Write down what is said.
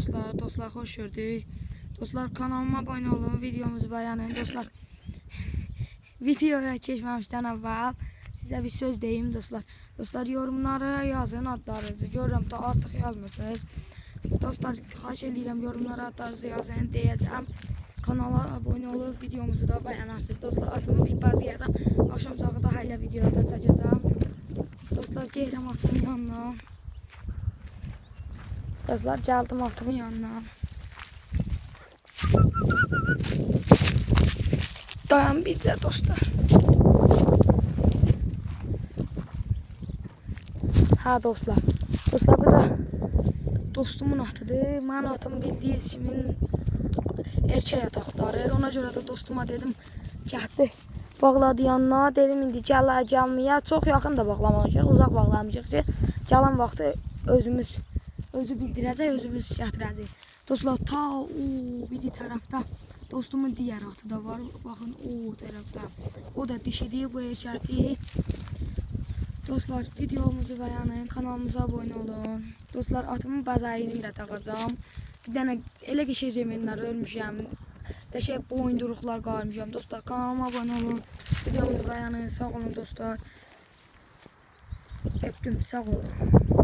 dostlar. Dostlar hoş gördük. Dostlar kanalıma abone olun. Videomuzu beğenin. Dostlar videoya geçmemişten evvel size bir söz deyim dostlar. Dostlar yorumlara yazın adlarınızı. Görürüm da artık yazmırsınız. Dostlar xahiş edirəm yorumlara adlarınızı yazın deyəcəm. Kanala abone olup videomuzu da beğenirsiniz. Dostlar adımı bir bazı yerden akşam sağı da hala videoda çəkəcəm. Dostlar geldim atımın yanına. Dostlar geldim atımın yanına. Dayan bizə dostlar. Ha dostlar. Dostlar bu da dostumun atıdır. Mən atım bildiyiniz kimi erkək at axtarır. Ona görə də dostuma dedim gəldi. Bağladı yanına. Dedim indi gəl gəlməyə. Çox yaxın da bağlamamışıq, uzaq bağlamışıq ki, gələn vaxtı özümüz özü bildirəcək, özümüz gətirəcək. Dostlar ta o biri tərəfdə dostumun digər atı da var. Baxın o tərəfdə. O da dişidir, bu erkəkdir. Dostlar videomuzu beğenin, kanalımıza abone olun. Dostlar atımın bazayını da takacağım. Bir dənə elə keçirəcəmlər ölmüşəm. Dəşə boyunduruqlar qalmışam. Dostlar kanalıma abone olun. Videomuzu beğenin. Sağ olun dostlar. Öptüm. Sağ olun.